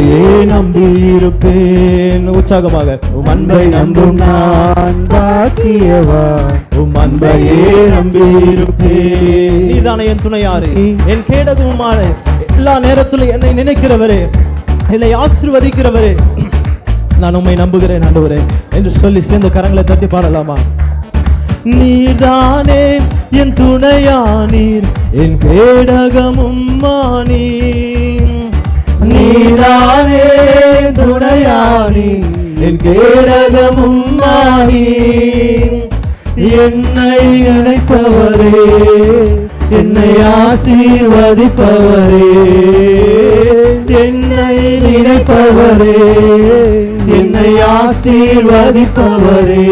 உம்மையே நம்பியிருப்பேன். உற்சாகமாக. உம் அன்பை நம்பும் நான் பாக்கியவா? உம் அன்பையே நம்பியிருப்பேன். நீதானே என் துணையாறு என் கேடகமுமான. எல்லா நேரத்திலும் என்னை நினைக்கிறவரே. என்னை ஆசிர்வதிக்கிறவரே. நான் உம்மை நம்புகிறேன் ஆண்டவரே. என்று சொல்லி சேர்ந்து கரங்களை தட்டி பாடலாமா? நீர்தானே என் துணையானீர். என் கேடகமும் கேடகமும் மானீர் என்னை நினைப்பவரே என்னை ஆசீர்வதிப்பவரே என்னை நினைப்பவரே என்னை ஆசீர்வதிப்பவரே.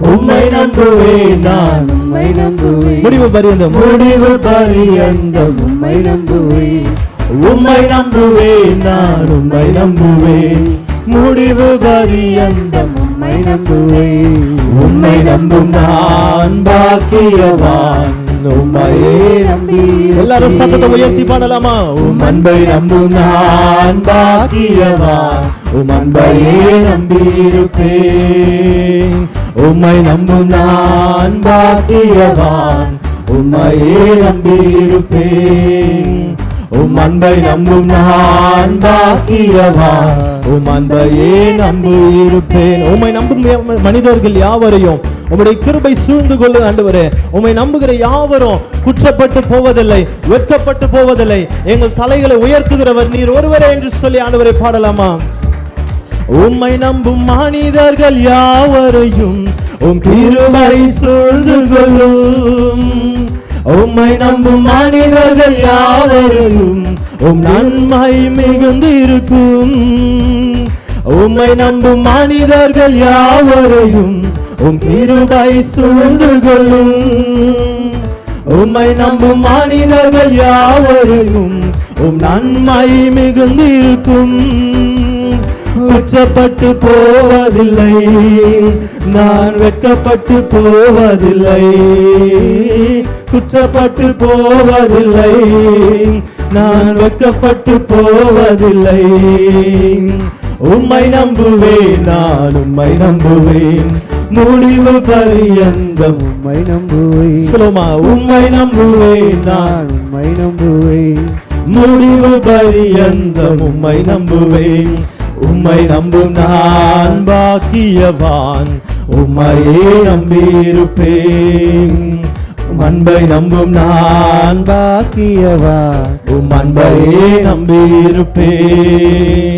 உம்மை நம்புவேன் நான் உம்மை நம்புவேன். முடிவு பரியந்தம். முடிவு பரியந்தம். உம்மை நம்புவேன். உம்மை நம்புவேன் நான் உம்மை நம்புவேன். முடிவு பரியந்தம் உம்மை நம்புவேன். உம்மை நம்பும் நான் பாக்கியவான். உம்மையே நம்பி எல்லாரும் சத்தத்தை உயர்த்தி பாடலாமா? உம் அன்பை நம்பும் நான் பாக்கியவான். உம் அன்பையே நம்பியிருப்பேன் உம்மை நம்பும் நான் பாக்கியவான். உம்மையே நம்பியிருப்பேன் உம் அன்பை நம்பும் நான் பாக்கியவான். உம் அன்பையே நம்பி இருப்பேன். உம்மை நம்பும் மனிதர்கள் யாவரையும் உம்முடைய கிருபை சூழ்ந்து கொள்ளும் ஆண்டவரே. உம்மை நம்புகிற யாவரும் குற்றப்பட்டு போவதில்லை வெட்கப்பட்டு போவதில்லை. எங்கள் தலைகளை உயர்த்துகிறவர் நீர் ஒருவரே என்று சொல்லி ஆண்டவரை பாடலாமா? உம்மை நம்பும் மனிதர்கள் யாவரையும் உம் கிருபை சூழ்ந்து கொள்ளும். உம்மை நம்பும் மனிதர்கள் யாவரையும் உம் நன்மை மிகுந்து இருக்கும். உம்மை நம்பும் மனிதர்கள் யாவரையும் உம் கிருபை சூழ்ந்து கொள்ளும். உம்மை நம்பும் மனிதர்கள் யாவரையும் உம் நன்மை மிகுந்திருக்கும் குற்றப்பட்டு போவதில்லை நான் வெட்கப்பட்டு போவதில்லை. குற்றப்பட்டு போவதில்லை நான் வெட்கப்பட்டு போவதில்லை. உம்மை நம்புவேன் நான் உம்மை நம்புவேன். முடிவு பரியந்தம் உம்மை நம்புவேன். சுலமா உம்மை நம்புவேன் நான் உம்மை நம்புவேன். முடிவு பரியந்தம் உம்மை நம்புவேன். உம்மை நம்பும் நான் பாக்கியவான். உம்மையே நம்பியிருப்பேன். அன்பை நம்பும் நான் பாக்கியவான். உம் அன்பையே நம்பியிருப்பேன்.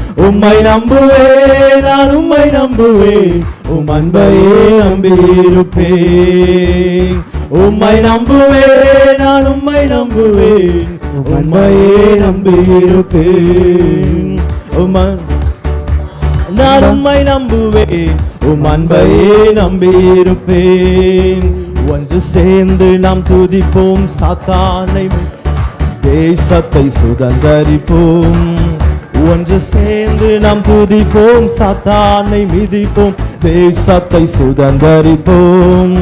உம்மை நம்புவே நான் உம்மை நம்புவே உம் அன்பையே நம்பியிருப்பேன். உம்மை நம்புவே நான் உம்மை நம்புவேன் உம்மையே நம்பியிருப்பேன். உம்மை நான் உம்மை நம்புவேன் உம் அன்பையே நம்பியிருப்பேன். ஒன்று சேர்ந்து நாம் துதிப்போம் சாத்தானை தேசத்தை சுதந்தரிப்போம். ஒன்று சேர்ந்து நாம் துதிப்போம் சத்தானை மிதிப்போம் தேசத்தை சுதந்தரிப்போம்.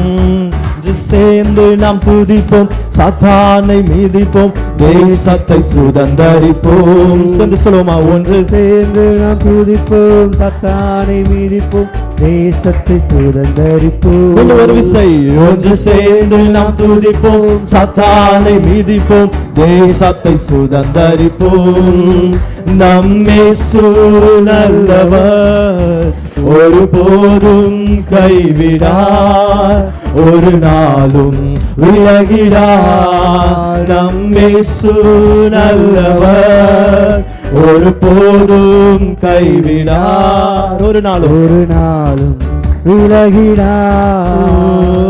ஒன்று சேர்ந்து நாம் துதிப்போம் சத்தானை மிதிப்போம் தேசத்தை சுதந்தரிப்போம். சென்று சொல்லுவோமா ஒன்று சேர்ந்து நாம் துதிப்போம் சத்தானை மிதிப்போம் தேசத்தை சுதந்தரிப்போம். ஒரு விசை ஒன்று சேர்ந்து நாம் துதிப்போம் சத்தானை மிதிப்போம் தேசத்தை சுதந்தரிப்போம். நம்மே நல்லவர். ஒரு போதும் கைவிடார். ஒரு நாளும் விலகிடார். நம்மே நல்லவர். ஒரு போதும் கைவிடார். ஒரு நாளும். ஒரு நாளும் விலகிடா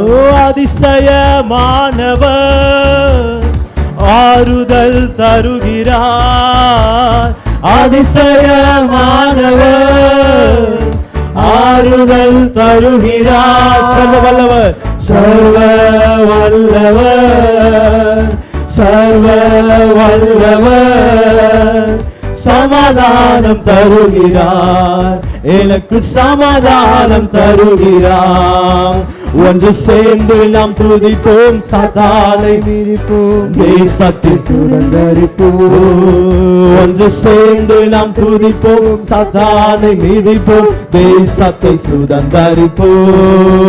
ஓ, அதிசயமானவர். ஆறுதல் தருகிறார். அதிசயமானவர் ஆறுதல் தருகிறார். சர்வ வல்லவர். சர்வ வல்லவர். சர்வ வல்லவர். சமாதானம் தருகிறார். எனக்கு சமாதானம் தருகிறார். ஒன்று சேர்ந்து நாம் துதிப்போம் சாத்தானை மிதிப்போம் தேசத்தில் சுதந்தரிப்போம். ஒன்று சேர்ந்து நாம் துதிப்போம் சாத்தானை மிதிப்போம் தேசத்தை சுதந்தரிப்போம்.